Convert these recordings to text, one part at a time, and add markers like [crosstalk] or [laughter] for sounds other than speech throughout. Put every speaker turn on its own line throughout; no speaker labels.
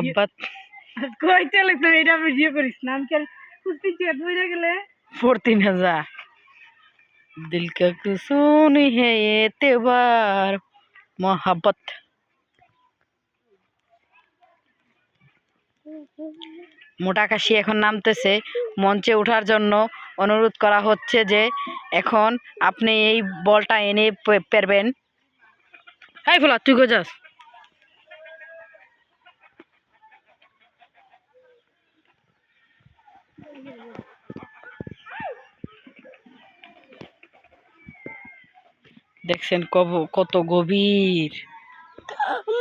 [laughs] কইতে লাগতো এটা ভিডিও করিস না। আমি কেন কুস্তি চেট বইরা গেলে?
দিল একটু শুনি হে এতেবার মহাব্বত। মোটা কাশি এখন নামতেছে। মঞ্চে ওঠার জন্য অনুরোধ করা হচ্ছে যে এখন আপনি এই বলটা এনে পেরবেন। হাই ফোলা তুই গোজাস দেখছেন কব কত গভীর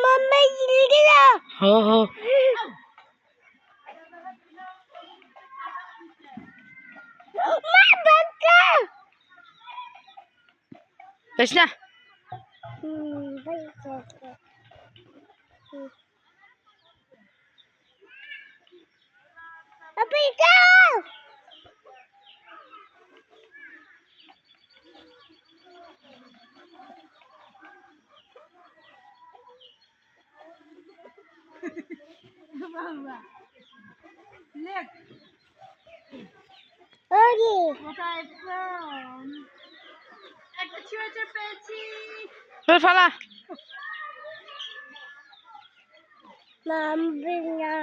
মাম্মা গিলে গেলা
হ হ
মা বাচ্চা
বেশ না
হুম যাও ওরে ফোন একটা ছোট পেয়েছি।
তোর ফালা।
নামবে না।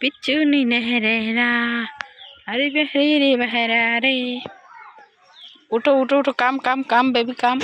পিছুনি নেহরেরা। আরে বেহরি রে বেহরা রে উঠো उठो उठो उठो काम काम काम
बेबी काम।